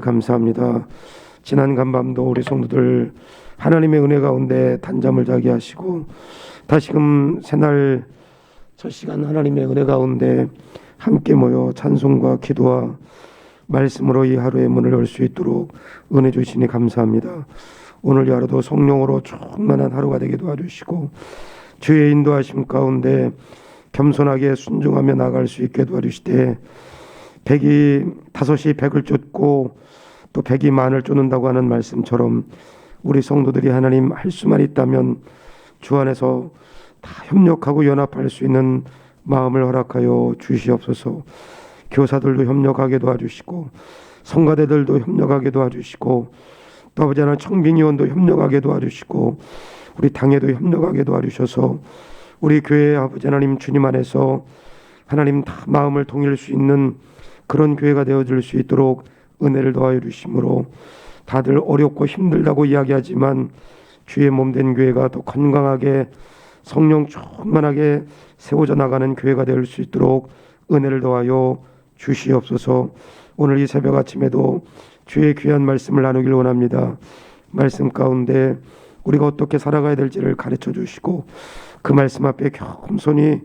감사합니다. 지난 간밤도 우리 성도들 하나님의 은혜 가운데 단잠을 자게 하시고 다시금 새날 첫 시간 하나님의 은혜 가운데 함께 모여 찬송과 기도와 말씀으로 이 하루의 문을 열 수 있도록 은혜 주시니 감사합니다. 오늘 하루도 성령으로 충만한 하루가 되게 도와주시고 주의 인도하심 가운데 겸손하게 순종하며 나갈 수 있게 도와주시되 백이 다섯이 백을 쫓고 또 백이 만을 쫓는다고 하는 말씀처럼 우리 성도들이 하나님 할 수만 있다면 주 안에서 다 협력하고 연합할 수 있는 마음을 허락하여 주시옵소서. 교사들도 협력하게 도와주시고 성가대들도 협력하게 도와주시고 또 아버지 하나님 청빙위원도 협력하게 도와주시고 우리 당에도 협력하게 도와주셔서 우리 교회 아버지 하나님 주님 안에서 하나님 다 마음을 통일 수 있는 그런 교회가 되어질 수 있도록 은혜를 더하여 주심으로 다들 어렵고 힘들다고 이야기하지만 주의 몸 된 교회가 더 건강하게 성령 충만하게 세워져 나가는 교회가 될 수 있도록 은혜를 더하여 주시옵소서. 오늘 이 새벽 아침에도 주의 귀한 말씀을 나누길 원합니다. 말씀 가운데 우리가 어떻게 살아가야 될지를 가르쳐 주시고 그 말씀 앞에 겸손히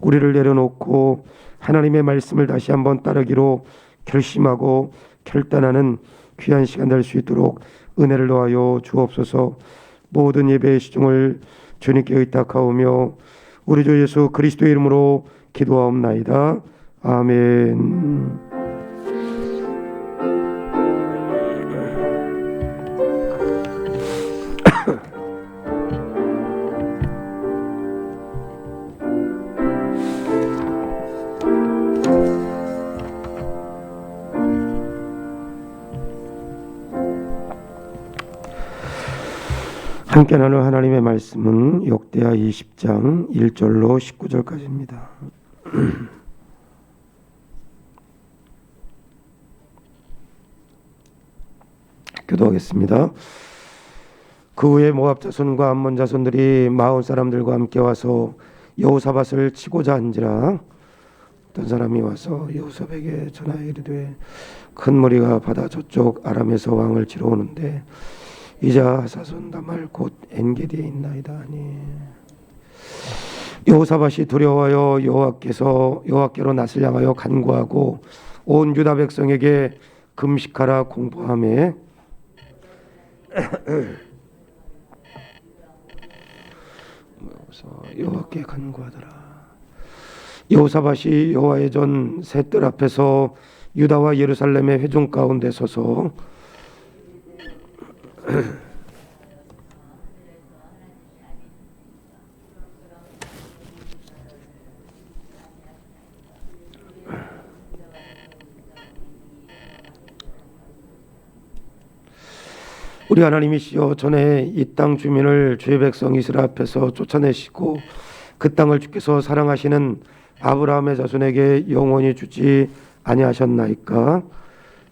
우리를 내려놓고 하나님의 말씀을 다시 한번 따르기로 결심하고 결단하는 귀한 시간 될 수 있도록 은혜를 더하여 주옵소서. 모든 예배의 시중을 주님께 의탁하오며 우리 주 예수 그리스도의 이름으로 기도하옵나이다. 아멘. 함께 나눌 하나님의 말씀은 역대하 20장 1절로 19절까지입니다. 기도하겠습니다. 그 후에 모압 자손과 암몬 자손들이 마온 사람들과 함께 와서 여호사밧을 치고자 한지라 어떤 사람이 와서 여호사밧에게 전하여 이르되 큰 머리가 바다 저쪽 아람에서 왕을 치러 오는데 이자 사손 다말 곧 엔게디에 있나이다 하니 여호사밧이 두려워하여 여호와께서 여호와께로 낯을 향하여 간구하고 온 유다 백성에게 금식하라 공포함에 여호와께 간구하더라. 여호사밧이 여호와의 전 셋들 앞에서 유다와 예루살렘의 회중 가운데 서서 우리 하나님이시여 전에 이 땅 주민을 주의 백성 이스라엘 앞에서 쫓아내시고 그 땅을 주께서 사랑하시는 아브라함의 자손에게 영원히 주지 아니하셨나이까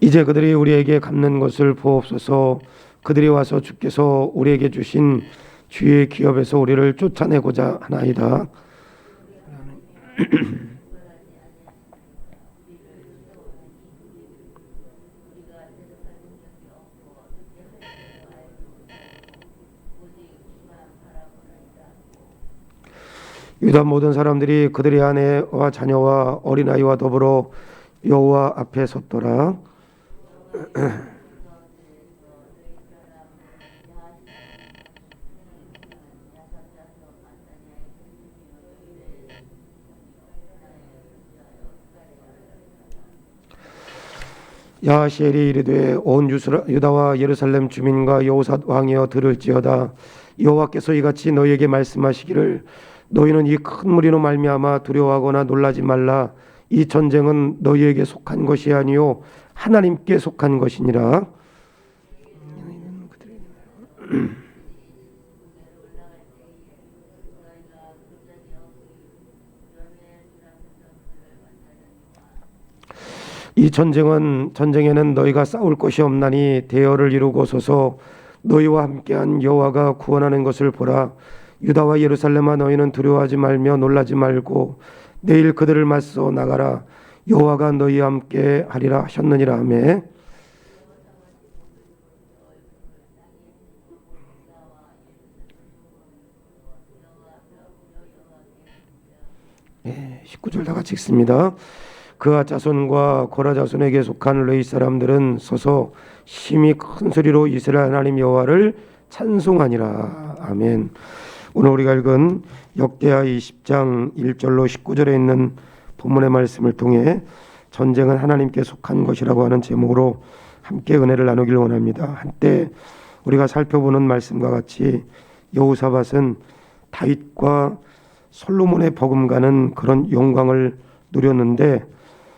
이제 그들이 우리에게 갚는 것을 보옵소서. 그들이 와서 주께서 우리에게 주신 주의 기업에서 우리를 쫓아내고자 하나이다. 유다 모든 사람들이 그들의 아내와 자녀와 어린아이와 더불어 여호와 앞에 섰더라. 야시엘이 이르되 온 유다와 예루살렘 주민과 여호사 왕이여 들을지어다. 여호와께서 이같이 너희에게 말씀하시기를 너희는 이 큰 무리로 말미암아 두려워하거나 놀라지 말라 이 전쟁은 너희에게 속한 것이 아니요 하나님께 속한 것이니라. 이 전쟁은 전쟁에는 너희가 싸울 것이 없나니 대열을 이루고 서서 너희와 함께한 여호와가 구원하는 것을 보라. 유다와 예루살렘아 너희는 두려워하지 말며 놀라지 말고 내일 그들을 맞서 나가라 여호와가 너희와 함께 하리라 하셨느니라 하매 예, 19절 다 같이 읽습니다. 그와 자손과 고라 자손에게 속한 레이 사람들은 서서 심히 큰 소리로 이스라엘 하나님 여호와를 찬송하니라. 아멘. 오늘 우리가 읽은 역대하 20장 1절로 19절에 있는 본문의 말씀을 통해 전쟁은 하나님께 속한 것이라고 하는 제목으로 함께 은혜를 나누길 원합니다. 한때 우리가 살펴보는 말씀과 같이 여호사밧은 다윗과 솔로몬의 버금가는 그런 영광을 누렸는데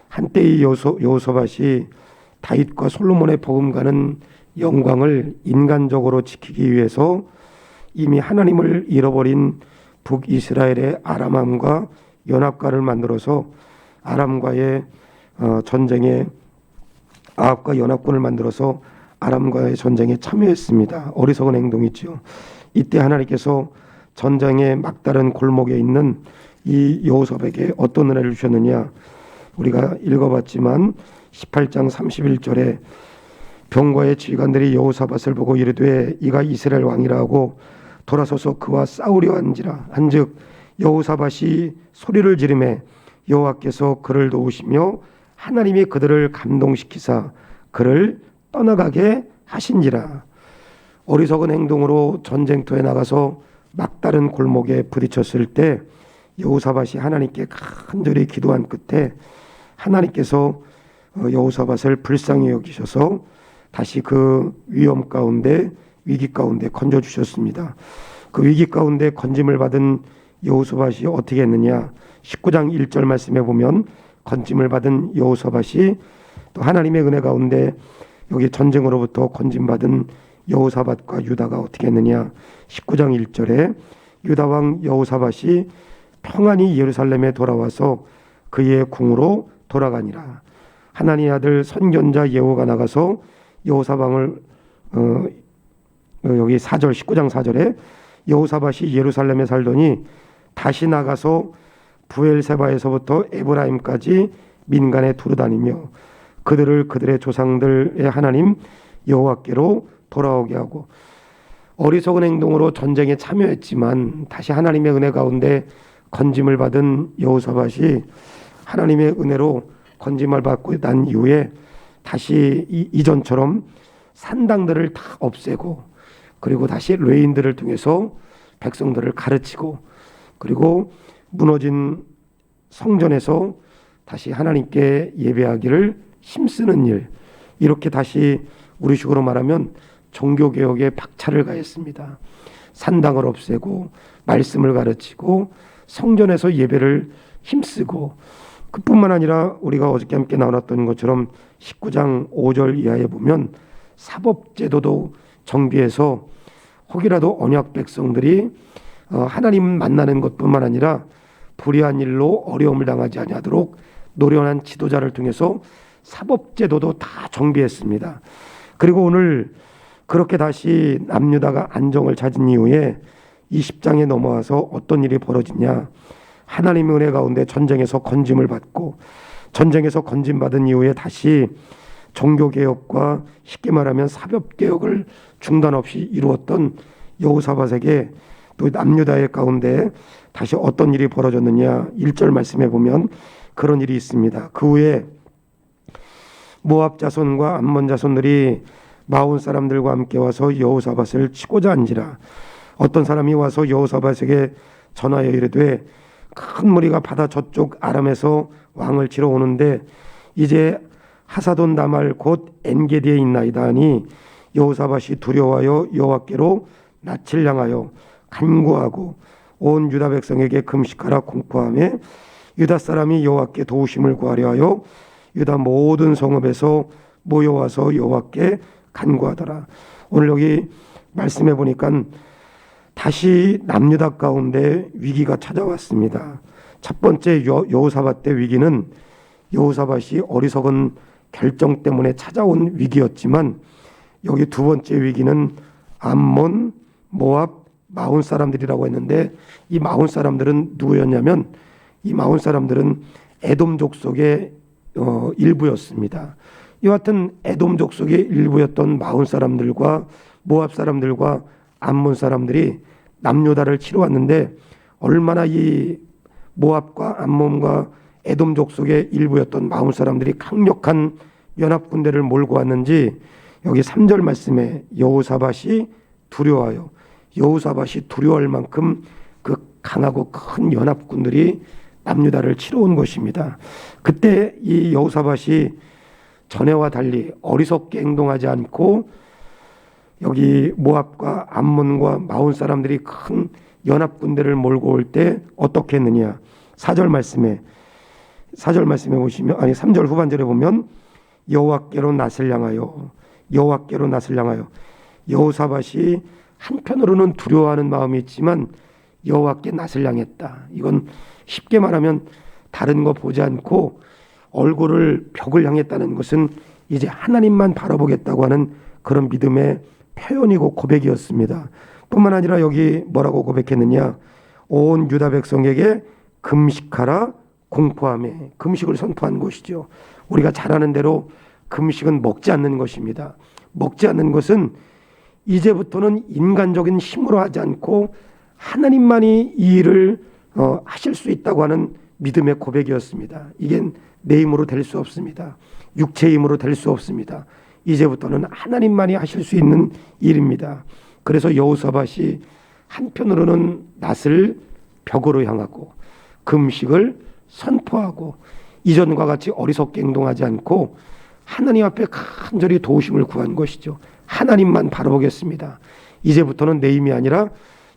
한때 이 여호사밧이 다윗과 솔로몬의 버금가는 영광을 인간적으로 지키기 위해서 이미 하나님을 잃어버린 북이스라엘의 아람함과 연합가를 만들어서 아람과의 어, 전쟁에 아합과 연합군을 만들어서 아람과의 전쟁에 참여했습니다. 어리석은 행동이죠. 이때 하나님께서 전장의 막다른 골목에 있는 이 여호섭에게 어떤 은혜를 주셨느냐? 우리가 읽어봤지만 18장 31절에 병과의 지휘관들이 여호사밧을 보고 이르되 이가 이스라엘 왕이라고 돌아서서 그와 싸우려 한지라. 한즉 여호사밧이 소리를 지르매 여호와께서 그를 도우시며 하나님이 그들을 감동시키사 그를 떠나가게 하신지라. 어리석은 행동으로 전쟁터에 나가서 막다른 골목에 부딪혔을 때 여호사밧이 하나님께 간절히 기도한 끝에 하나님께서 어, 여호사밧을 불쌍히 여기셔서 다시 그 위험 가운데 위기 가운데 건져 주셨습니다. 그 위기 가운데 건짐을 받은 여호사밧이 어떻게 했느냐? 19장 1절 말씀에 보면 건짐을 받은 여호사밧이 또 하나님의 은혜 가운데 여기 전쟁으로부터 건짐 받은 여호사밧과 유다가 어떻게 했느냐? 19장 1절에 유다 왕 여호사밧이 평안히 예루살렘에 돌아와서 그의 궁으로 돌아가니라. 하나님의 아들 선견자 예호가 나가서 여호사방을 어, 여기 4절 19장 4절에 여호사밧이 예루살렘에 살더니 다시 나가서 부엘세바에서부터 에브라임까지 민간에 두루다니며 그들을 그들의 조상들의 하나님 여호와께로 돌아오게 하고 어리석은 행동으로 전쟁에 참여했지만 다시 하나님의 은혜 가운데 건짐을 받은 여호사밧이 하나님의 은혜로 건짐을 받고 난 이후에 다시 이, 전처럼 산당들을 다 없애고 그리고 다시 레인들을 통해서 백성들을 가르치고 그리고 무너진 성전에서 다시 하나님께 예배하기를 힘쓰는 일 이렇게 다시 우리식으로 말하면 종교 개혁에 박차를 가했습니다. 산당을 없애고 말씀을 가르치고 성전에서 예배를 힘쓰고 그뿐만 아니라 우리가 어저께 함께 나눴던 것처럼 19장 5절 이하에 보면 사법제도도 정비해서 혹이라도 언약 백성들이 어, 하나님 만나는 것뿐만 아니라 불의한 일로 어려움을 당하지 아니하도록 노련한 지도자를 통해서 사법제도도 다 정비했습니다. 그리고 오늘 그렇게 다시 남유다가 안정을 찾은 이후에 20장에 넘어와서 어떤 일이 벌어지냐? 하나님의 은혜 가운데 전쟁에서 건짐을 받고 전쟁에서 건짐받은 이후에 다시 종교 개혁과 쉽게 말하면 사법 개혁을 중단 없이 이루었던 여호사밧에게 또 남유다의 가운데 다시 어떤 일이 벌어졌느냐 1절 말씀해 보면 그런 일이 있습니다. 그 후에 모압 자손과 암몬 자손들이 마온 사람들과 함께 와서 여호사밧을 치고자 한지라 어떤 사람이 와서 여호사밧에게 전하여 이르되 큰 무리가 바다 저쪽 아람에서 왕을 치러 오는데 이제 하사돈 다말 곧 엔게디에 있나이다 하니 여호사밧이 두려워하여 여호와께로 낯을 향하여 간구하고 온 유다 백성에게 금식하라 공포하며 유다 사람이 여호와께 도우심을 구하려 하여 유다 모든 성읍에서 모여와서 여호와께 간구하더라. 오늘 여기 말씀해 보니까 다시 남유다 가운데 위기가 찾아왔습니다. 첫 번째 여, 여호사밧 때 위기는 여호사밧이 어리석은 결정 때문에 찾아온 위기였지만 여기 두 번째 위기는 암몬, 모압, 마온 사람들이라고 했는데 이 마온 사람들은 누구였냐면 이 마온 사람들은 에돔족 속의 어, 일부였습니다. 같은 에돔족 속의 일부였던 마온 사람들과 모압 사람들과 암몬 사람들이 남유다를 치러 왔는데 얼마나 이 모압과 암몬과 에돔족 속의 일부였던 마온 사람들이 강력한 연합 군대를 몰고 왔는지 여기 3절 말씀에 여호사밧이 두려워요. 여호사밧이 두려워할 만큼 그 강하고 큰 연합군들이 남유다를 치러 온 것입니다. 그때 이 여호사밧이 전에와 달리 어리석게 행동하지 않고 여기 모압과 암몬과 마온 사람들이 큰 연합 군대를 몰고 올 때 어떻게 했느냐? 4절 말씀에 4절 말씀에 보시면 아니 3절 후반절에 보면 여호와께로 낯을 향하여 여호와께로 낯을 향하여 여호사밧이 한편으로는 두려워하는 마음이 있지만 여호와께 낯을 향했다. 이건 쉽게 말하면 다른 거 보지 않고 얼굴을 벽을 향했다는 것은 이제 하나님만 바라보겠다고 하는 그런 믿음의 표현이고 고백이었습니다. 뿐만 아니라 여기 뭐라고 고백했느냐? 온 유다 백성에게 금식하라 공포함에 금식을 선포한 것이죠. 우리가 잘 아는 대로 금식은 먹지 않는 것입니다. 먹지 않는 것은 이제부터는 인간적인 힘으로 하지 않고 하나님만이 이 일을 어, 하실 수 있다고 하는 믿음의 고백이었습니다. 이게 내 힘으로 될 수 없습니다. 육체 힘으로 될 수 없습니다. 이제부터는 하나님만이 하실 수 있는 일입니다. 그래서 여호사밧이 한편으로는 낯을 벽으로 향하고 금식을 선포하고 이전과 같이 어리석게 행동하지 않고 하나님 앞에 간절히 도우심을 구한 것이죠. 하나님만 바라보겠습니다. 이제부터는 내 힘이 아니라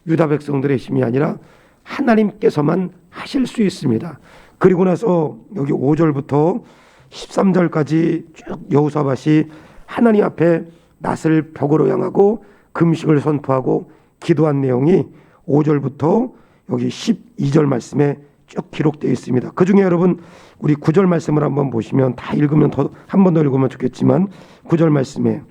유다 백성들의 힘이 아니라 하나님께서만 하실 수 있습니다. 그리고 나서 여기 5절부터 13절까지 쭉 여호사밧이 하나님 앞에 낯을 벽으로 향하고 금식을 선포하고 기도한 내용이 5절부터 여기 12절 말씀에 쭉 기록되어 있습니다. 그 중에 여러분 우리 9절 말씀을 한번 보시면 다 읽으면 더한번 더 읽으면 좋겠지만 9절 말씀에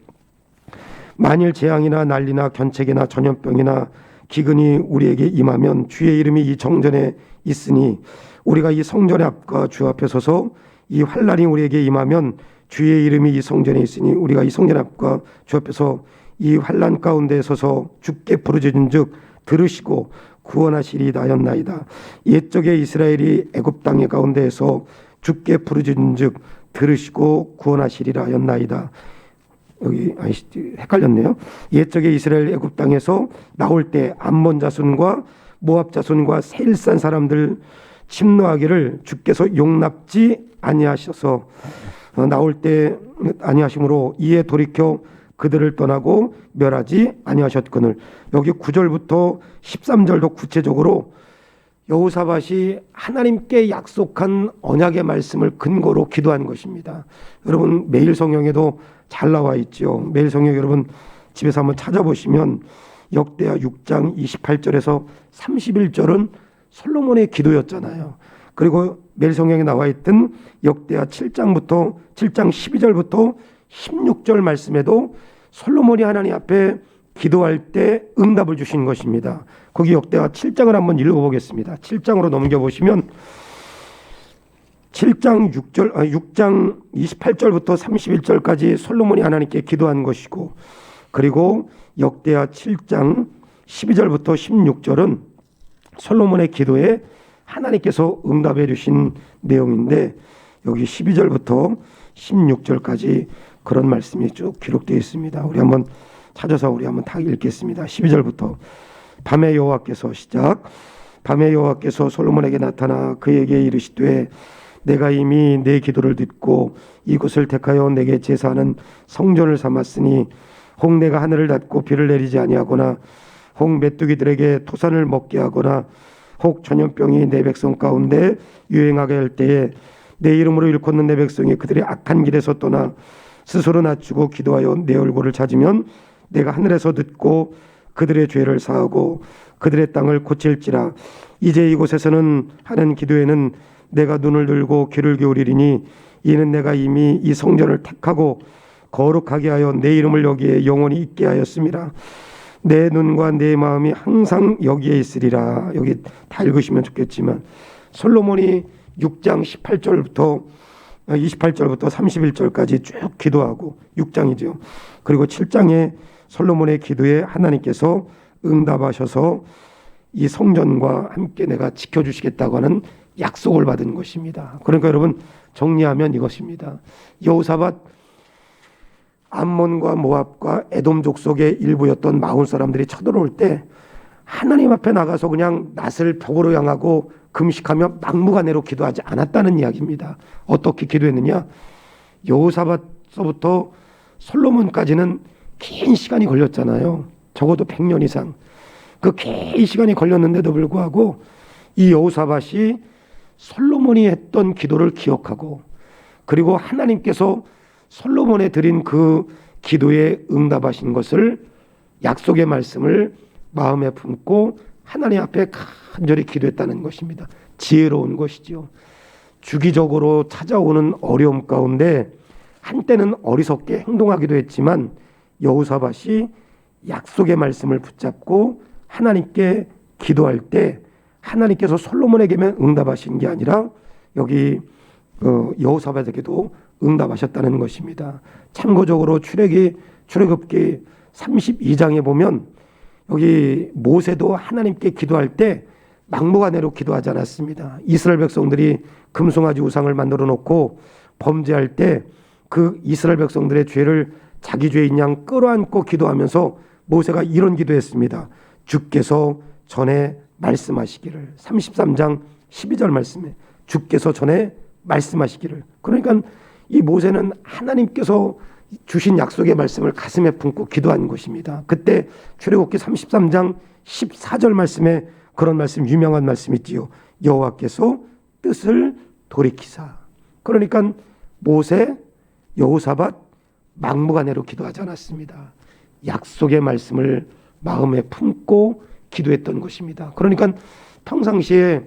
만일 재앙이나 난리나 견책이나 전염병이나 기근이 우리에게 임하면 주의 이름이 이 정전에 있으니 우리가 이 성전의 앞과 주 앞에 서서 이 환란이 우리에게 임하면 주의 이름이 이 성전에 있으니 우리가 이 성전 앞과 주 앞에서 이 환란 가운데 서서 주께 부르짖은즉 들으시고 구원하시리다였나이다. 옛적에 이스라엘이 애굽 땅의 가운데에서 주께 부르짖은즉 들으시고 구원하시리라였나이다. 여기 아니 헷갈렸네요. 옛적에 이스라엘 애굽 땅에서 나올 때 암몬 자손과 모압 자손과 세일산 사람들 침노하기를 주께서 용납지 아니하셔서 어, 나올 때 아니하심으로 이에 돌이켜 그들을 떠나고 멸하지 아니하셨거늘 여기 9절부터 13절도 구체적으로 여호사밧이 하나님께 약속한 언약의 말씀을 근거로 기도한 것입니다. 여러분 매일 성경에도 잘 나와 있죠. 매일 성경 여러분 집에서 한번 찾아보시면 역대하 6장 28절에서 31절은 솔로몬의 기도였잖아요. 그리고 매일 성경에 나와 있던 역대하 7장부터 7장 12절부터 16절 말씀에도 솔로몬이 하나님 앞에 기도할 때 응답을 주신 것입니다. 거기 역대하 7장을 한번 읽어보겠습니다. 7장으로 넘겨보시면 7장 6절, 아, 6장 28절부터 31절까지 솔로몬이 하나님께 기도한 것이고, 그리고 역대하 7장 12절부터 16절은 솔로몬의 기도에 하나님께서 응답해 주신 내용인데, 여기 12절부터 16절까지 그런 말씀이 쭉 기록되어 있습니다. 우리 한번 찾아서 우리 한번 다 읽겠습니다. 12절부터 밤에 여호와께서 시작 밤에 여호와께서 솔로몬에게 나타나 그에게 이르시되 내가 이미 내 기도를 듣고 이곳을 택하여 내게 제사하는 성전을 삼았으니 혹 내가 하늘을 닫고 비를 내리지 아니하거나 혹 메뚜기들에게 토산을 먹게 하거나 혹 전염병이 내 백성 가운데 유행하게 할 때에 내 이름으로 일컫는 내 백성이 그들의 악한 길에서 떠나 스스로 낮추고 기도하여 내 얼굴을 찾으면 내가 하늘에서 듣고 그들의 죄를 사하고 그들의 땅을 고칠지라 이제 이곳에서는 하는 기도에는 내가 눈을 들고 귀를 기울이리니 이는 내가 이미 이 성전을 택하고 거룩하게 하여 내 이름을 여기에 영원히 있게 하였습니다. 내 눈과 내 마음이 항상 여기에 있으리라. 여기 다 읽으시면 좋겠지만 솔로몬이 6장 18절부터 28절부터 31절까지 쭉 기도하고 6장이죠. 그리고 7장에 솔로몬의 기도에 하나님께서 응답하셔서 이 성전과 함께 내가 지켜주시겠다고 하는 약속을 받은 것입니다. 그러니까 여러분 정리하면 이것입니다. 여호사밧 암몬과 모압과 에돔 족속의 일부였던 마온 사람들이 쳐들어올 때 하나님 앞에 나가서 그냥 낯을 벽으로 향하고 금식하며 막무가내로 기도하지 않았다는 이야기입니다. 어떻게 기도했느냐? 여호사밧서부터 솔로몬까지는 긴 시간이 걸렸잖아요. 적어도 100년 이상. 그 긴 시간이 걸렸는데도 불구하고 이 여호사밧이 솔로몬이 했던 기도를 기억하고 그리고 하나님께서 솔로몬에 드린 그 기도에 응답하신 것을 약속의 말씀을 마음에 품고 하나님 앞에 간절히 기도했다는 것입니다. 지혜로운 것이지요. 주기적으로 찾아오는 어려움 가운데 한때는 어리석게 행동하기도 했지만 여호사밧이 약속의 말씀을 붙잡고 하나님께 기도할 때 하나님께서 솔로몬에게만 응답하신 게 아니라 여기 어, 여호사밧에게도 응답하셨다는 것입니다. 참고적으로 출애굽기 32장에 보면 여기 모세도 하나님께 기도할 때 막무가내로 기도하지 않았습니다. 이스라엘 백성들이 금송아지 우상을 만들어 놓고 범죄할 때 그 이스라엘 백성들의 죄를 자기 죄인 양 끌어안고 기도하면서 모세가 이런 기도했습니다. 주께서 전에 말씀하시기를 33장 12절 말씀에 주께서 전에 말씀하시기를 그러니까 이 모세는 하나님께서 주신 약속의 말씀을 가슴에 품고 기도한 것입니다. 그때 출애굽기 33장 14절 말씀에 그런 말씀 유명한 말씀 있지요. 여호와께서 뜻을 돌이키사. 그러니까 모세, 여호사밧 막무가내로 기도하지 않았습니다. 약속의 말씀을 마음에 품고 기도했던 것입니다. 그러니까 평상시에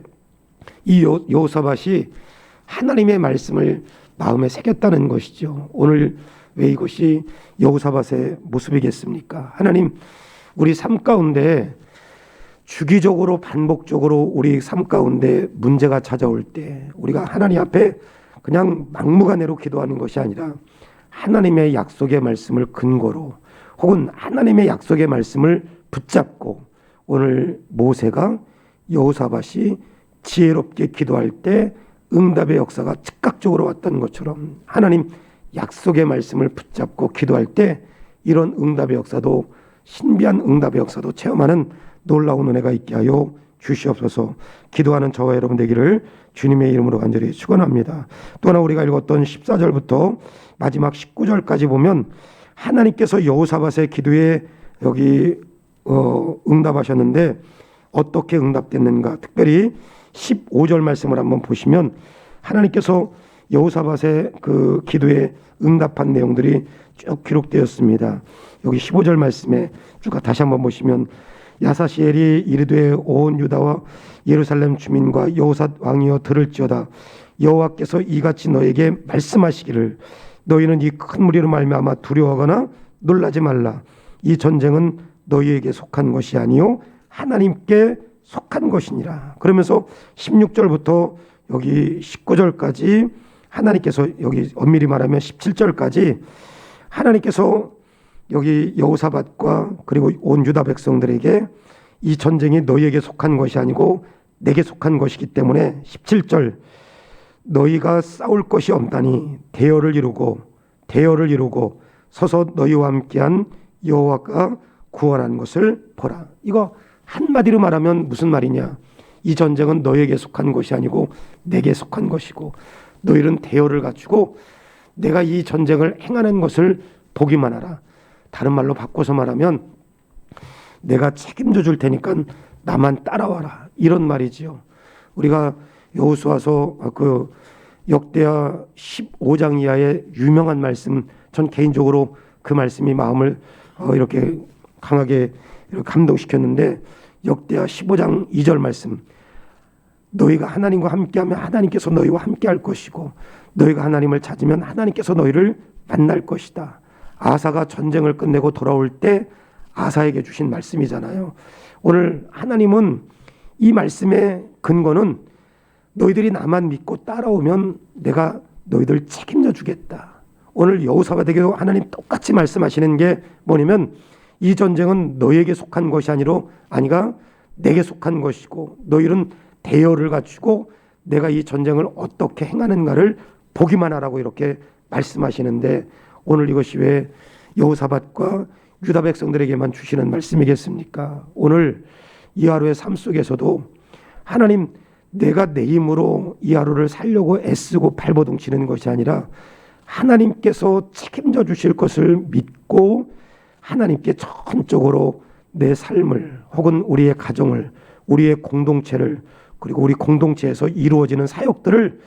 이 여호사밧이 하나님의 말씀을 마음에 새겼다는 것이죠. 오늘 왜 이것이 여호사밧의 모습이겠습니까? 하나님, 우리 삶 가운데 주기적으로 반복적으로 우리 삶 가운데 문제가 찾아올 때 우리가 하나님 앞에 그냥 막무가내로 기도하는 것이 아니라 하나님의 약속의 말씀을 근거로 혹은 하나님의 약속의 말씀을 붙잡고 오늘 모세가 여호사밧이 지혜롭게 기도할 때 응답의 역사가 즉각적으로 왔던 것처럼 하나님 약속의 말씀을 붙잡고 기도할 때 이런 응답의 역사도 신비한 응답의 역사도 체험하는 놀라운 은혜가 있게 하여 주시옵소서. 기도하는 저와 여러분 되기를 주님의 이름으로 간절히 축원합니다. 또 하나 우리가 읽었던 14절부터 마지막 19절까지 보면 하나님께서 여호사밧의 기도에 여기 어, 응답하셨는데 어떻게 응답됐는가? 특별히 15절 말씀을 한번 보시면 하나님께서 여호사밧의 그 기도에 응답한 내용들이 쭉 기록되었습니다. 여기 15절 말씀에 쭉 다시 한번 보시면 야사시엘이 이르되 온 유다와 예루살렘 주민과 여호사 왕이여 들을지어다. 여호와께서 이같이 너에게 말씀하시기를 너희는 이 큰 무리로 말미암아 두려워하거나 놀라지 말라. 이 전쟁은 너희에게 속한 것이 아니요 하나님께 속한 것이니라. 그러면서 16절부터 여기 19절까지 하나님께서 여기 엄밀히 말하면 17절까지 하나님께서 여기 여호사밧과 그리고 온 유다 백성들에게 이 전쟁이 너희에게 속한 것이 아니고 내게 속한 것이기 때문에 17절 너희가 싸울 것이 없다니 대열을 이루고 대열을 이루고 서서 너희와 함께한 여호와가 구원한 것을 보라. 이거 한마디로 말하면 무슨 말이냐? 이 전쟁은 너에게 속한 것이 아니고 내게 속한 것이고 너희는 대열을 갖추고 내가 이 전쟁을 행하는 것을 보기만 하라. 다른 말로 바꿔서 말하면 내가 책임져 줄 테니까 나만 따라와라 이런 말이지요. 우리가 여호수아서 그 역대하 15장 이하의 유명한 말씀 전 개인적으로 그 말씀이 마음을 어, 이렇게 강하게 감동시켰는데 역대하 15장 2절 말씀 너희가 하나님과 함께하면 하나님께서 너희와 함께할 것이고 너희가 하나님을 찾으면 하나님께서 너희를 만날 것이다. 아사가 전쟁을 끝내고 돌아올 때 아사에게 주신 말씀이잖아요. 오늘 하나님은 이 말씀의 근거는 너희들이 나만 믿고 따라오면 내가 너희들 책임져 주겠다. 오늘 여호사바에게도 하나님 똑같이 말씀하시는 게 뭐냐면 이 전쟁은 너희에게 속한 것이 아니라 아니가 내게 속한 것이고 너희는 대여를 갖추고 내가 이 전쟁을 어떻게 행하는가를 보기만 하라고 이렇게 말씀하시는데 오늘 이것이 왜 여호사밧과 유다 백성들에게만 주시는 말씀이겠습니까? 오늘 이 하루의 삶 속에서도 하나님 내가 내 힘으로 이 하루를 살려고 애쓰고 발버둥 치는 것이 아니라 하나님께서 책임져 주실 것을 믿고 하나님께 전적으로 내 삶을 혹은 우리의 가정을 우리의 공동체를 그리고 우리 공동체에서 이루어지는 사역들을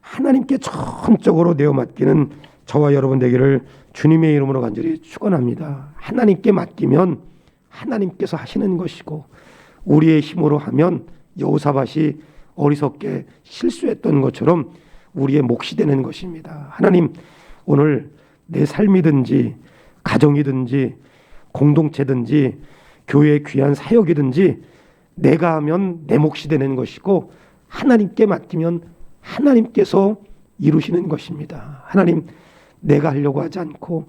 하나님께 전적으로 내어 맡기는 저와 여러분 되기를 주님의 이름으로 간절히 축원합니다. 하나님께 맡기면 하나님께서 하시는 것이고 우리의 힘으로 하면 여호사밭이 어리석게 실수했던 것처럼 우리의 몫이 되는 것입니다. 하나님 오늘 내 삶이든지 가정이든지 공동체든지 교회의 귀한 사역이든지 내가 하면 내 몫이 되는 것이고 하나님께 맡기면 하나님께서 이루시는 것입니다. 하나님 내가 하려고 하지 않고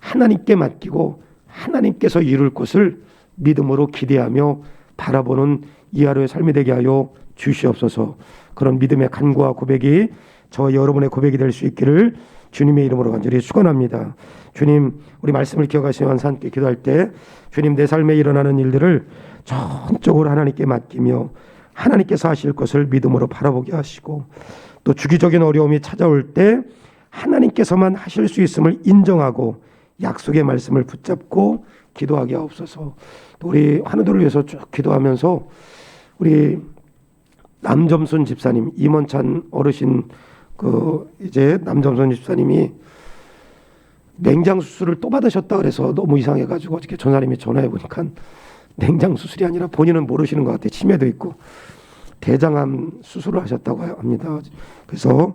하나님께 맡기고 하나님께서 이룰 것을 믿음으로 기대하며 바라보는 이 하루의 삶이 되게 하여 주시옵소서. 그런 믿음의 간구와 고백이 저와 여러분의 고백이 될 수 있기를 주님의 이름으로 간절히 축원합니다. 주님, 우리 말씀을 기억하시면서 함께 기도할 때 주님 내 삶에 일어나는 일들을 전적으로 하나님께 맡기며 하나님께서 하실 것을 믿음으로 바라보게 하시고 또 주기적인 어려움이 찾아올 때 하나님께서만 하실 수 있음을 인정하고 약속의 말씀을 붙잡고 기도하게 하옵소서. 또 우리 환우들을 위해서 쭉 기도하면서 우리 남점순 집사님, 임원찬 어르신 그 이제 남점순 집사님이 냉장 수술을 또 받으셨다 그래서 너무 이상해 가지고 어저께 전사님이 전화해 보니까 냉장 수술이 아니라 본인은 모르시는 것 같아요. 치매도 있고 대장암 수술을 하셨다고 합니다. 그래서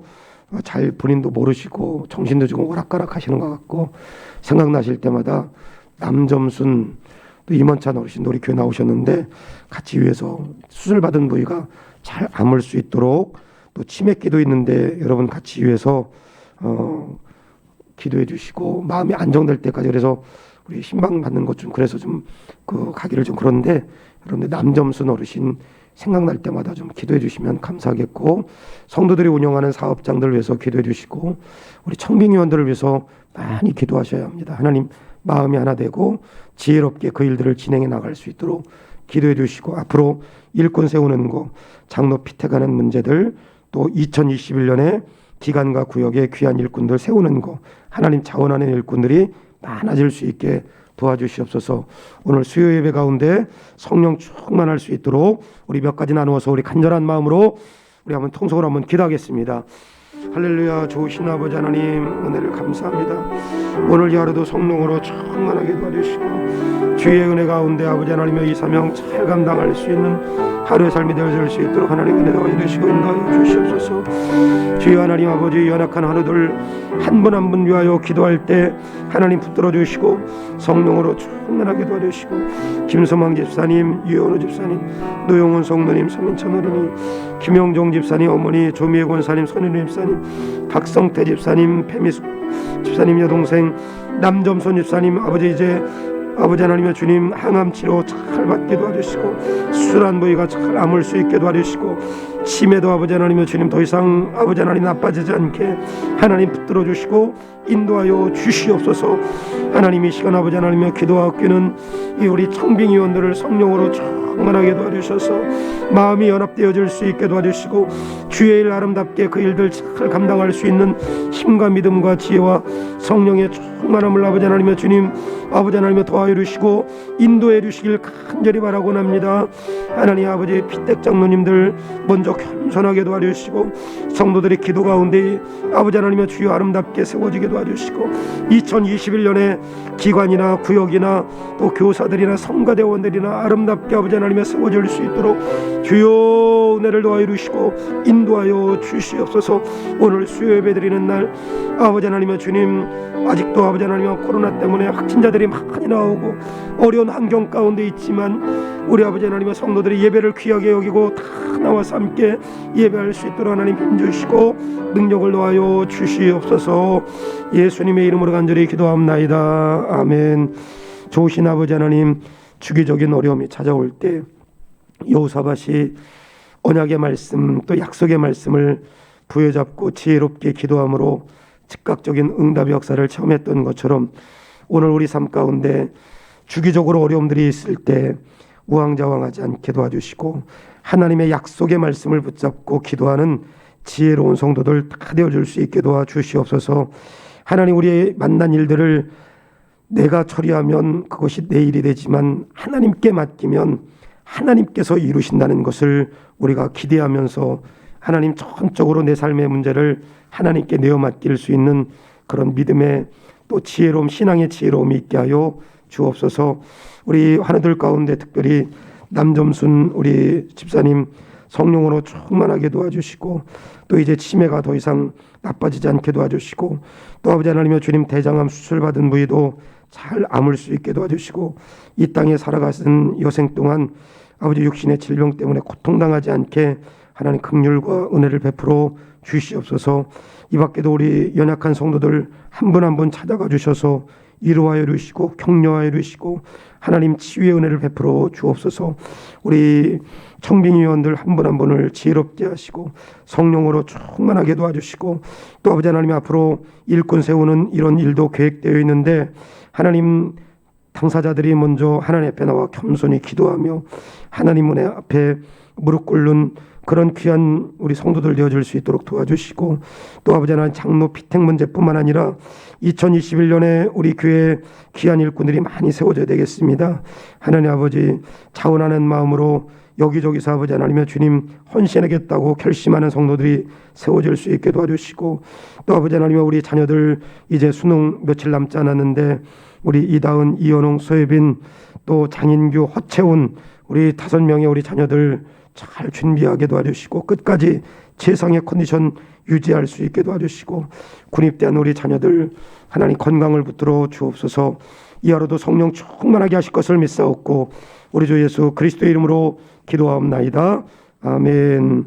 잘 본인도 모르시고 정신도 지금 오락가락 하시는 것 같고 생각나실 때마다 남점순 또 임원찬 어르신도 우리 교회 나오셨는데 같이 위해서 수술 받은 부위가 잘 아물 수 있도록 또 치맥 기도 있는데 여러분 같이 위해서 어 기도해 주시고 마음이 안정될 때까지 그래서 우리 신방 받는 것 좀 그래서 좀 그 가기를 좀 그런데 여러분들 남점순 어르신 생각날 때마다 좀 기도해 주시면 감사하겠고 성도들이 운영하는 사업장들을 위해서 기도해 주시고 우리 청빙위원들을 위해서 많이 기도하셔야 합니다. 하나님 마음이 하나 되고 지혜롭게 그 일들을 진행해 나갈 수 있도록 기도해 주시고 앞으로 일꾼 세우는 거 장로 피택하는 문제들 또 2021년에 기관과 구역의 귀한 일꾼들 세우는 거 하나님 자원하는 일꾼들이 많아질 수 있게 도와주시옵소서. 오늘 수요 예배 가운데 성령 충만할 수 있도록 우리 몇 가지 나누어서 우리 간절한 마음으로 우리 한번 통성으로 한번 기도하겠습니다. 할렐루야 좋으신 아버지 하나님 은혜를 감사합니다. 오늘 이 하루도 성령으로 충만하게 도와주시고 주의 은혜 가운데 아버지 하나님의 이 사명 잘 감당할 수 있는 하루의 삶이 되어질 수 있도록 하나님 은혜 도와주시고 인도하여 주시옵소서. 주여 하나님 아버지 연약한 하루들 한 분 한 분 위하여 기도할 때 하나님 붙들어 주시고 성령으로 충만하게 도와주시고 김소망 집사님, 유현우 집사님, 노영훈 성도님, 서민찬 어른이 김영종 집사님, 어머니 조미애 권사님, 손인우 집사님, 박성태 집사님, 페미숙 집사님 여동생 남점선 집사님 아버지 이제 아버지 하나님의 주님 항암 치료 잘 받게 도와주시고 수술한 부위가 잘 아물 수 있게 도와주시고 치매도 아버지 하나님의 주님 더 이상 아버지 하나님 나빠지지 않게 하나님 붙들어 주시고 인도하여 주시옵소서. 하나님 이 시간 아버지 하나님의 기도와 얻기는 이 우리 청빙 위원들을 성령으로 충만하게 도와주셔서 마음이 연합되어질 수 있게 도와주시고 주의 일 아름답게 그 일들 잘 감당할 수 있는 힘과 믿음과 지혜와 성령의 충만함을 아버지 하나님의 주님 아버지 하나님의 도와주시고 인도해 주시길 간절히 바라고 납니다. 하나님 아버지 피택 장로님들 먼저 겸손하게 도와주시고 성도들의 기도 가운데 아버지 하나님의 주여 아름답게 세워지게 도와주시고 2021년에 기관이나 구역이나 또 교사들이나 성가대원들이나 아름답게 아버지 하나님의 세워질 수 있도록 주여 은혜를 도와여 주시고 인도하여 주시옵소서 오늘 수요 예배 드리는 날 아버지 하나님의 주님 아직도 아버지 하나님의 코로나 때문에 확진자들이 많이 나오고 어려운 환경 가운데 있지만 우리 아버지 하나님의 성도들이 예배를 귀하게 여기고 다 나와서 함께 예배할 수 있도록 하나님 힘주시고 능력을 놓아여 주시옵소서. 예수님의 이름으로 간절히 기도합나이다. 아멘. 좋으신 아버지 하나님 주기적인 어려움이 찾아올 때 여호사밭이 언약의 말씀 또 약속의 말씀을 부여잡고 지혜롭게 기도함으로 즉각적인 응답의 역사를 체험했던 것처럼 오늘 우리 삶 가운데 주기적으로 어려움들이 있을 때 우왕좌왕하지 않게 도와주시고 하나님의 약속의 말씀을 붙잡고 기도하는 지혜로운 성도들 다 되어줄 수 있게 도와주시옵소서. 하나님 우리의 만난 일들을 내가 처리하면 그것이 내 일이 되지만 하나님께 맡기면 하나님께서 이루신다는 것을 우리가 기대하면서 하나님 전적으로 내 삶의 문제를 하나님께 내어 맡길 수 있는 그런 믿음의 또 지혜로움 신앙의 지혜로움이 있게 하여 주옵소서 우리 하나들 가운데 특별히 남점순 우리 집사님 성령으로 충만하게 도와주시고 또 이제 치매가 더 이상 나빠지지 않게 도와주시고 또 아버지 하나님의 주님 대장암 수술 받은 부위도 잘 아물 수 있게 도와주시고 이 땅에 살아가신 여생 동안 아버지 육신의 질병 때문에 고통당하지 않게 하나님 긍휼과 은혜를 베풀어 주시옵소서. 이 밖에도 우리 연약한 성도들 한 분 한 분 찾아가 주셔서 위로하여 주시고 격려하여 주시고 하나님 치유의 은혜를 베풀어 주옵소서. 우리 청빙 위원들 한 분 한 분을 지혜롭게 하시고 성령으로 충만하게 도와주시고 또 아버지 하나님 앞으로 일꾼 세우는 이런 일도 계획되어 있는데 하나님 당사자들이 먼저 하나님 앞에 나와 겸손히 기도하며 하나님 은혜 앞에 무릎 꿇는 그런 귀한 우리 성도들 되어줄 수 있도록 도와주시고 또 아버지 하나님 장로 피택 문제뿐만 아니라 2021년에 우리 교회 귀한 일꾼들이 많이 세워져야 되겠습니다. 하나님 아버지 자원하는 마음으로 여기저기서 아버지 하나님의 주님 헌신하겠다고 결심하는 성도들이 세워질 수 있게 도와주시고 또 아버지 하나님의 우리 자녀들 이제 수능 며칠 남지 않았는데 우리 이다은, 이현홍, 소혜빈 또 장인규, 허채훈 우리 다섯 명의 우리 자녀들 잘 준비하게 도와주시고 끝까지 최상의 컨디션 유지할 수 있게 도와주시고 군입대한 우리 자녀들 하나님 건강을 붙들어 주옵소서 이 하루도 성령 충만하게 하실 것을 믿사옵고 우리 주 예수 그리스도의 이름으로 기도하옵나이다 아멘.